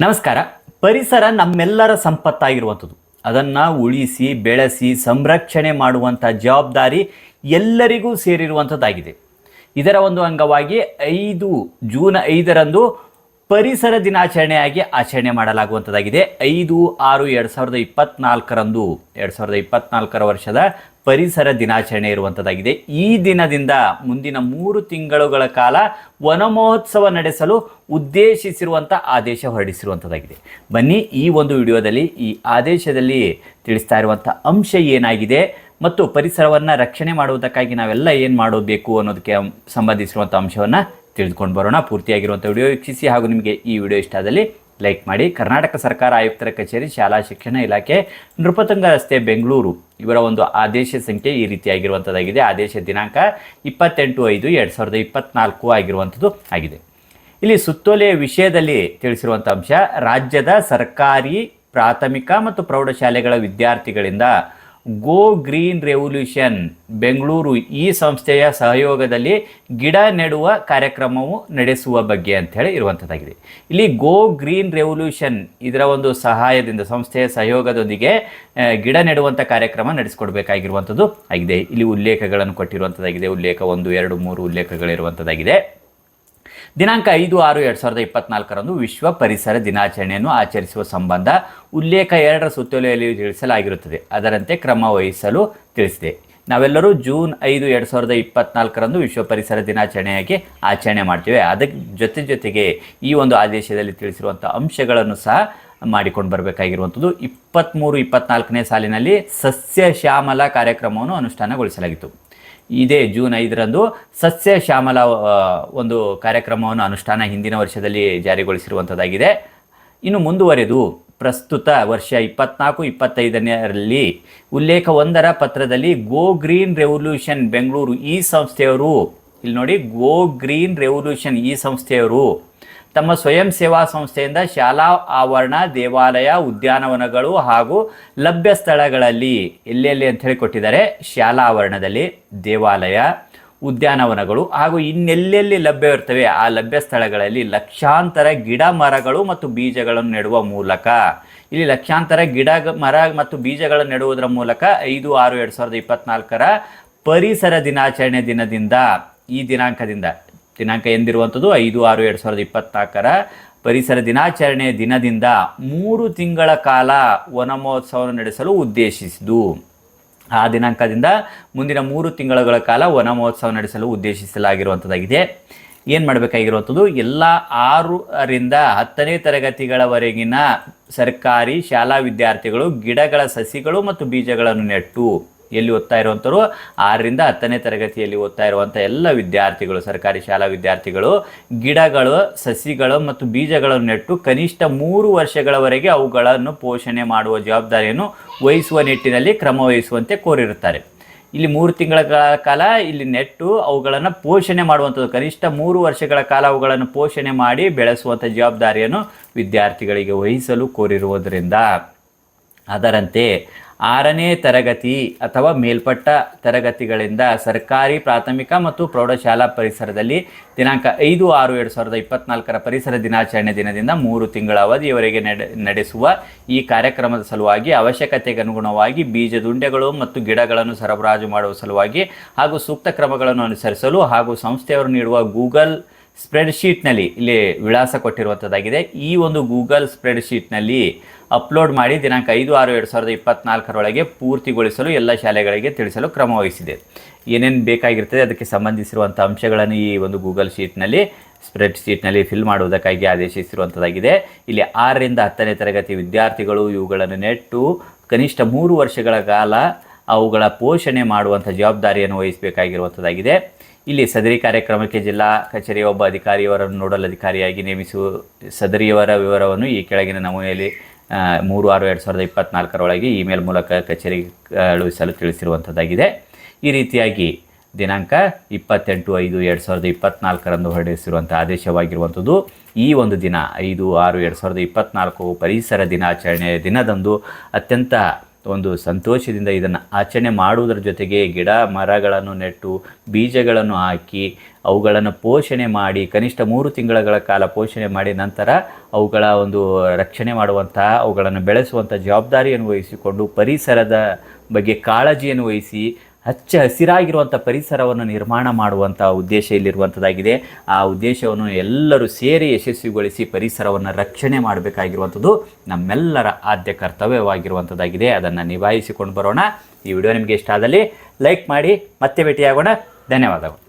ನಮಸ್ಕಾರ. ಪರಿಸರ ನಮ್ಮೆಲ್ಲರ ಸಂಪತ್ತಾಗಿರುವಂಥದ್ದು. ಅದನ್ನು ಉಳಿಸಿ, ಬೆಳೆಸಿ, ಸಂರಕ್ಷಣೆ ಮಾಡುವಂಥ ಜವಾಬ್ದಾರಿ ಎಲ್ಲರಿಗೂ ಸೇರಿರುವಂಥದ್ದಾಗಿದೆ. ಇದರ ಒಂದು ಅಂಗವಾಗಿ ಐದು, ಜೂನ್ ಐದರಂದು ಪರಿಸರ ದಿನಾಚರಣೆಯಾಗಿ ಆಚರಣೆ ಮಾಡಲಾಗುವಂಥದ್ದಾಗಿದೆ. ಐದು, ಆರು, ಎರಡು ಸಾವಿರದ ಇಪ್ಪತ್ನಾಲ್ಕರಂದು, ಎರಡು ಸಾವಿರದ ಇಪ್ಪತ್ನಾಲ್ಕರ ವರ್ಷದ ಪರಿಸರ ದಿನಾಚರಣೆ ಇರುವಂಥದ್ದಾಗಿದೆ ಈ ದಿನದಿಂದ ಮುಂದಿನ ಮೂರು ತಿಂಗಳುಗಳ ಕಾಲ ವನಮಹೋತ್ಸವ ನಡೆಸಲು ಉದ್ದೇಶಿಸಿರುವಂಥ ಆದೇಶ ಹೊರಡಿಸಿರುವಂಥದ್ದಾಗಿದೆ ಬನ್ನಿ ಈ ಒಂದು ವಿಡಿಯೋದಲ್ಲಿ ಈ ಆದೇಶದಲ್ಲಿ ತಿಳಿಸ್ತಾ ಇರುವಂಥ ಅಂಶ ಏನಾಗಿದೆ ಮತ್ತು ಪರಿಸರವನ್ನು ರಕ್ಷಣೆ ಮಾಡುವುದಕ್ಕಾಗಿ ನಾವೆಲ್ಲ ಏನು ಮಾಡಬೇಕು ಅನ್ನೋದಕ್ಕೆ ಸಂಬಂಧಿಸಿರುವಂಥ ಅಂಶವನ್ನು ತಿಳಿದುಕೊಂಡು ಬರೋಣ. ಪೂರ್ತಿಯಾಗಿರುವಂಥ ವಿಡಿಯೋ ವೀಕ್ಷಿಸಿ ಹಾಗೂ ನಿಮಗೆ ಈ ವಿಡಿಯೋ ಇಷ್ಟ ಆದಲ್ಲಿ ಲೈಕ್ ಮಾಡಿ ಕರ್ನಾಟಕ ಸರ್ಕಾರ ಆಯುಕ್ತರ ಕಚೇರಿ, ಶಾಲಾ ಶಿಕ್ಷಣ ಇಲಾಖೆ, ನೃಪತುಂಗ ರಸ್ತೆ ಬೆಂಗಳೂರು ಇವರ ಒಂದು ಆದೇಶ ಸಂಖ್ಯೆ ಈ ರೀತಿಯಾಗಿರುವಂಥದ್ದಾಗಿದೆ ಆದೇಶ ದಿನಾಂಕ ಇಪ್ಪತ್ತೆಂಟು ಐದು ಎರಡು ಸಾವಿರದ ಇಪ್ಪತ್ನಾಲ್ಕು ಆಗಿರುವಂಥದ್ದು ಆಗಿದೆ. ಇಲ್ಲಿ ಸುತ್ತೋಲೆಯ ವಿಷಯದಲ್ಲಿ ತಿಳಿಸಿರುವಂಥ ಅಂಶ, ರಾಜ್ಯದ ಸರ್ಕಾರಿ ಪ್ರಾಥಮಿಕ ಮತ್ತು ಪ್ರೌಢಶಾಲೆಗಳ ವಿದ್ಯಾರ್ಥಿಗಳಿಂದ ಗೋ ಗ್ರೀನ್ ರೆವಲ್ಯೂಷನ್. ಬೆಂಗಳೂರು ಈ ಸಂಸ್ಥೆಯ ಸಹಯೋಗದಲ್ಲಿ ಗಿಡ ನೆಡುವ ಕಾರ್ಯಕ್ರಮವು ನಡೆಸುವ ಬಗ್ಗೆ ಅಂಥೇಳಿ ಇರುವಂಥದ್ದಾಗಿದೆ. ಇಲ್ಲಿ ಗೋ ಗ್ರೀನ್ ರೆವಲ್ಯೂಷನ್ ಇದರ ಒಂದು ಸಹಾಯದಿಂದ ಸಂಸ್ಥೆಯ ಸಹಯೋಗದೊಂದಿಗೆ ಗಿಡ ನೆಡುವಂಥ ಕಾರ್ಯಕ್ರಮ ನಡೆಸಿಕೊಡ್ಬೇಕಾಗಿರುವಂಥದ್ದು ಆಗಿದೆ. ಇಲ್ಲಿ ಉಲ್ಲೇಖಗಳನ್ನು ಕೊಟ್ಟಿರುವಂಥದ್ದಾಗಿದೆ. ಉಲ್ಲೇಖ ಒಂದು, ಎರಡು, ಮೂರು ಉಲ್ಲೇಖಗಳಿರುವಂಥದ್ದಾಗಿದೆ. ದಿನಾಂಕ ಐದು ಆರು ಎರಡು ಸಾವಿರದ ಇಪ್ಪತ್ನಾಲ್ಕರಂದು ವಿಶ್ವ ಪರಿಸರ ದಿನಾಚರಣೆಯನ್ನು ಆಚರಿಸುವ ಸಂಬಂಧ ಉಲ್ಲೇಖ ಎರಡರ ಸುತ್ತೋಲೆಯಲ್ಲಿ ತಿಳಿಸಲಾಗಿರುತ್ತದೆ. ಅದರಂತೆ ಕ್ರಮ ವಹಿಸಲು ತಿಳಿಸಿದೆ. ನಾವೆಲ್ಲರೂ ಜೂನ್ ಐದು ಎರಡು ಸಾವಿರದ ಇಪ್ಪತ್ನಾಲ್ಕರಂದು ವಿಶ್ವ ಪರಿಸರ ದಿನಾಚರಣೆಯಾಗಿ ಆಚರಣೆ ಮಾಡ್ತೀವಿ. ಅದಕ್ಕೆ ಜೊತೆ ಜೊತೆಗೆ ಈ ಒಂದು ಆದೇಶದಲ್ಲಿ ತಿಳಿಸಿರುವಂಥ ಅಂಶಗಳನ್ನು ಸಹ ಮಾಡಿಕೊಂಡು ಬರಬೇಕಾಗಿರುವಂಥದ್ದು. ಇಪ್ಪತ್ತ್ಮೂರು ಇಪ್ಪತ್ನಾಲ್ಕನೇ ಸಾಲಿನಲ್ಲಿ ಸಸ್ಯ ಶ್ಯಾಮಲ ಕಾರ್ಯಕ್ರಮವನ್ನು ಅನುಷ್ಠಾನಗೊಳಿಸಲಾಗಿತ್ತು. ಇದೇ ಜೂನ್ ಐದರಂದು ಸಸ್ಯ ಶ್ಯಾಮಲ ಒಂದು ಕಾರ್ಯಕ್ರಮವನ್ನು ಅನುಷ್ಠಾನ ಹಿಂದಿನ ವರ್ಷದಲ್ಲಿ ಜಾರಿಗೊಳಿಸಿರುವಂಥದ್ದಾಗಿದೆ. ಇನ್ನು ಮುಂದುವರೆದು ಪ್ರಸ್ತುತ ವರ್ಷ ಇಪ್ಪತ್ನಾಲ್ಕು ಇಪ್ಪತ್ತೈದನೇರಲ್ಲಿ ಉಲ್ಲೇಖ ಒಂದರ ಪತ್ರದಲ್ಲಿ ಗೋ ಗ್ರೀನ್ ರೆವಲ್ಯೂಷನ್ ಬೆಂಗಳೂರು ಈ ಸಂಸ್ಥೆಯವರು, ಇಲ್ಲಿ ನೋಡಿ, ಗೋ ಗ್ರೀನ್ ರೆವಲ್ಯೂಷನ್ ಈ ಸಂಸ್ಥೆಯವರು ತಮ್ಮ ಸ್ವಯಂ ಸೇವಾ ಸಂಸ್ಥೆಯಿಂದ ಶಾಲಾ ಆವರಣ, ದೇವಾಲಯ, ಉದ್ಯಾನವನಗಳು ಹಾಗೂ ಲಭ್ಯ ಸ್ಥಳಗಳಲ್ಲಿ ಎಲ್ಲೆಲ್ಲಿ ಅಂತ ಹೇಳಿ ಕೊಟ್ಟಿದ್ದಾರೆ ಶಾಲಾ ಆವರಣದಲ್ಲಿ ದೇವಾಲಯ, ಉದ್ಯಾನವನಗಳು ಹಾಗೂ ಇನ್ನೆಲ್ಲೆಲ್ಲಿ ಲಭ್ಯವಿರ್ತವೆ ಆ ಲಭ್ಯ ಸ್ಥಳಗಳಲ್ಲಿ ಲಕ್ಷಾಂತರ ಗಿಡ ಮರಗಳು ಮತ್ತು ಬೀಜಗಳನ್ನು ನೆಡುವ ಮೂಲಕ. ಇಲ್ಲಿ ಲಕ್ಷಾಂತರ ಗಿಡ ಮರ ಮತ್ತು ಬೀಜಗಳನ್ನು ನೆಡುವುದರ ಮೂಲಕ ಐದು, ಆರು, ಎರಡು ಸಾವಿರದ ಇಪ್ಪತ್ನಾಲ್ಕರ ಪರಿಸರ ದಿನಾಚರಣೆ ದಿನದಿಂದ ಈ ದಿನಾಂಕದಿಂದ ದಿನಾಂಕ ಎಂದಿರುವಂಥದ್ದು ಐದು, ಆರು, ಎರಡು ಸಾವಿರದ ಇಪ್ಪತ್ನಾಲ್ಕರ ಪರಿಸರ ದಿನಾಚರಣೆಯ ದಿನದಿಂದ ಮೂರು ತಿಂಗಳ ಕಾಲ ವನ ಮಹೋತ್ಸವವನ್ನು ನಡೆಸಲು ಉದ್ದೇಶಿಸಿದ್ದು. ಆ ದಿನಾಂಕದಿಂದ ಮುಂದಿನ ಮೂರು ತಿಂಗಳ ಕಾಲ ವನ ಮಹೋತ್ಸವ ನಡೆಸಲು ಉದ್ದೇಶಿಸಲಾಗಿರುವಂಥದ್ದಾಗಿದೆ. ಏನು ಮಾಡಬೇಕಾಗಿರುವಂಥದ್ದು? ಎಲ್ಲ ಆರರಿಂದ ಹತ್ತನೇ ತರಗತಿಗಳವರೆಗಿನ ಸರ್ಕಾರಿ ಶಾಲಾ ವಿದ್ಯಾರ್ಥಿಗಳು ಗಿಡಗಳ ಸಸಿಗಳು ಮತ್ತು ಬೀಜಗಳನ್ನು ನೆಟ್ಟು ಎಲ್ಲಿ ಓದ್ತಾ ಇರುವಂಥವ್ರು ಆರರಿಂದ ಹತ್ತನೇ ತರಗತಿಯಲ್ಲಿ ಓದ್ತಾ ಇರುವಂಥ ಎಲ್ಲ ವಿದ್ಯಾರ್ಥಿಗಳು, ಸರ್ಕಾರಿ ಶಾಲಾ ವಿದ್ಯಾರ್ಥಿಗಳು, ಗಿಡಗಳು, ಸಸಿಗಳು ಮತ್ತು ಬೀಜಗಳನ್ನು ನೆಟ್ಟು ಕನಿಷ್ಠ ಮೂರು ವರ್ಷಗಳವರೆಗೆ ಅವುಗಳನ್ನು ಪೋಷಣೆ ಮಾಡುವ ಜವಾಬ್ದಾರಿಯನ್ನು ವಹಿಸುವ ನಿಟ್ಟಿನಲ್ಲಿ ಕ್ರಮ ವಹಿಸುವಂತೆ ಕೋರಿರುತ್ತಾರೆ. ಇಲ್ಲಿ ಮೂರು ತಿಂಗಳ ಕಾಲ ಇಲ್ಲಿ ನೆಟ್ಟು ಅವುಗಳನ್ನು ಪೋಷಣೆ ಮಾಡುವಂಥದ್ದು, ಕನಿಷ್ಠ ಮೂರು ವರ್ಷಗಳ ಕಾಲ ಅವುಗಳನ್ನು ಪೋಷಣೆ ಮಾಡಿ ಬೆಳೆಸುವಂಥ ಜವಾಬ್ದಾರಿಯನ್ನು ವಿದ್ಯಾರ್ಥಿಗಳಿಗೆ ವಹಿಸಲು ಕೋರಿರುವುದರಿಂದ ಅದರಂತೆ ಆರನೇ ತರಗತಿ ಅಥವಾ ಮೇಲ್ಪಟ್ಟ ತರಗತಿಗಳಿಂದ ಸರ್ಕಾರಿ, ಪ್ರಾಥಮಿಕ ಮತ್ತು ಪ್ರೌಢಶಾಲಾ ಪರಿಸರದಲ್ಲಿ ದಿನಾಂಕ ಐದು ಆರು ಎರಡು ಸಾವಿರದ ಇಪ್ಪತ್ನಾಲ್ಕರ ಪರಿಸರ ದಿನಾಚರಣೆ ದಿನದಿಂದ ಮೂರು ತಿಂಗಳ ಅವಧಿಯವರೆಗೆ ನಡೆ, ನಡೆಸುವ ಈ ಕಾರ್ಯಕ್ರಮದ ಸಲುವಾಗಿ ಅವಶ್ಯಕತೆಗೆ ಅನುಗುಣವಾಗಿ ಬೀಜದುಂಡೆಗಳು ಮತ್ತು ಗಿಡಗಳನ್ನು ಸರಬರಾಜು ಮಾಡುವ ಸಲುವಾಗಿ ಹಾಗೂ ಸೂಕ್ತ ಕ್ರಮಗಳನ್ನು ಅನುಸರಿಸಲು ಹಾಗೂ ಸಂಸ್ಥೆಯವರು ನೀಡುವ ಗೂಗಲ್ ಸ್ಪ್ರೆಡ್ಶೀಟ್ನಲ್ಲಿ ಇಲ್ಲಿ ವಿಳಾಸ ಕೊಟ್ಟಿರುವಂಥದ್ದಾಗಿದೆ ಈ ಒಂದು ಗೂಗಲ್ ಸ್ಪ್ರೆಡ್ಶೀಟ್ನಲ್ಲಿ ಅಪ್ಲೋಡ್ ಮಾಡಿ ದಿನಾಂಕ ಐದು ಆರು ಎರಡು ಸಾವಿರದ ಇಪ್ಪತ್ನಾಲ್ಕರೊಳಗೆ ಪೂರ್ತಿಗೊಳಿಸಲು ಎಲ್ಲ ಶಾಲೆಗಳಿಗೆ ತಿಳಿಸಲು ಕ್ರಮ ವಹಿಸಿದೆ ಏನೇನು ಬೇಕಾಗಿರ್ತದೆ ಅದಕ್ಕೆ ಸಂಬಂಧಿಸಿರುವಂಥ ಅಂಶಗಳನ್ನು ಈ ಒಂದು ಗೂಗಲ್ ಶೀಟ್ನಲ್ಲಿ ಸ್ಪ್ರೆಡ್ ಶೀಟ್ನಲ್ಲಿ ಫಿಲ್ ಮಾಡುವುದಕ್ಕಾಗಿ ಆದೇಶಿಸಿರುವಂಥದ್ದಾಗಿದೆ ಇಲ್ಲಿ ಆರರಿಂದ ಹತ್ತನೇ ತರಗತಿ ವಿದ್ಯಾರ್ಥಿಗಳು ಇವುಗಳನ್ನು ನೆಟ್ಟು ಕನಿಷ್ಠ ಮೂರು ವರ್ಷಗಳ ಕಾಲ ಅವುಗಳ ಪೋಷಣೆ ಮಾಡುವಂಥ ಜವಾಬ್ದಾರಿಯನ್ನು ವಹಿಸಬೇಕಾಗಿರುವಂಥದ್ದಾಗಿದೆ ಇಲ್ಲಿ ಸದರಿ ಕಾರ್ಯಕ್ರಮಕ್ಕೆ ಜಿಲ್ಲಾ ಕಚೇರಿಯ ಒಬ್ಬ ಅಧಿಕಾರಿಯವರನ್ನು ನೋಡಲ್ ಅಧಿಕಾರಿಯಾಗಿ ನೇಮಿಸುವ ಸದರಿಯವರ ವಿವರವನ್ನು ಈ ಕೆಳಗಿನ ನಮೂನೆಯಲ್ಲಿ ಮೂರು ಆರು ಎರಡು ಸಾವಿರದ ಇಪ್ಪತ್ನಾಲ್ಕರೊಳಗೆ ಇಮೇಲ್ ಮೂಲಕ ಕಚೇರಿಗೆ ಕಳುಹಿಸಲು ತಿಳಿಸಿರುವಂಥದ್ದಾಗಿದೆ ಈ ರೀತಿಯಾಗಿ ದಿನಾಂಕ ಇಪ್ಪತ್ತೆಂಟು ಐದು ಎರಡು ಸಾವಿರದ ಇಪ್ಪತ್ನಾಲ್ಕರಂದು ಹೊರಡಿಸಿರುವಂಥ ಆದೇಶವಾಗಿರುವಂಥದ್ದು, ಈ ಒಂದು ದಿನ ಐದು ಆರು ಎರಡು ಸಾವಿರದ ಇಪ್ಪತ್ನಾಲ್ಕು ಪರಿಸರ ದಿನಾಚರಣೆಯ ದಿನದಂದು ಅತ್ಯಂತ ಒಂದು ಸಂತೋಷದಿಂದ ಇದನ್ನು ಆಚರಣೆ ಮಾಡುವುದರ ಜೊತೆಗೆ ಗಿಡ ಮರಗಳನ್ನು ನೆಟ್ಟು ಬೀಜಗಳನ್ನು ಹಾಕಿ ಅವುಗಳನ್ನು ಪೋಷಣೆ ಮಾಡಿ ಕನಿಷ್ಠ ಮೂರು ತಿಂಗಳ ಕಾಲ ಪೋಷಣೆ ಮಾಡಿ ನಂತರ ಅವುಗಳ ಒಂದು ರಕ್ಷಣೆ ಮಾಡುವಂತಹ, ಅವುಗಳನ್ನು ಬೆಳೆಸುವಂಥ ಜವಾಬ್ದಾರಿಯನ್ನು ವಹಿಸಿಕೊಂಡು ಪರಿಸರದ ಬಗ್ಗೆ ಕಾಳಜಿಯನ್ನು ವಹಿಸಿ ಹಚ್ಚ ಹಸಿರಾಗಿರುವಂಥ ಪರಿಸರವನ್ನು ನಿರ್ಮಾಣ ಮಾಡುವಂಥ ಉದ್ದೇಶ ಇಲ್ಲಿರುವಂಥದ್ದಾಗಿದೆ ಆ ಉದ್ದೇಶವನ್ನು ಎಲ್ಲರೂ ಸೇರಿ ಯಶಸ್ವಿಗೊಳಿಸಿ ಪರಿಸರವನ್ನು ರಕ್ಷಣೆ ಮಾಡಬೇಕಾಗಿರುವಂಥದ್ದು ನಮ್ಮೆಲ್ಲರ ಆದ್ಯ ಕರ್ತವ್ಯವಾಗಿರುವಂಥದ್ದಾಗಿದೆ ಅದನ್ನು ನಿಭಾಯಿಸಿಕೊಂಡು ಬರೋಣ. ಈ ವಿಡಿಯೋ ನಿಮಗೆ ಇಷ್ಟ ಆದಲ್ಲಿ ಲೈಕ್ ಮಾಡಿ, ಮತ್ತೆ ಭೇಟಿಯಾಗೋಣ. ಧನ್ಯವಾದಗಳು.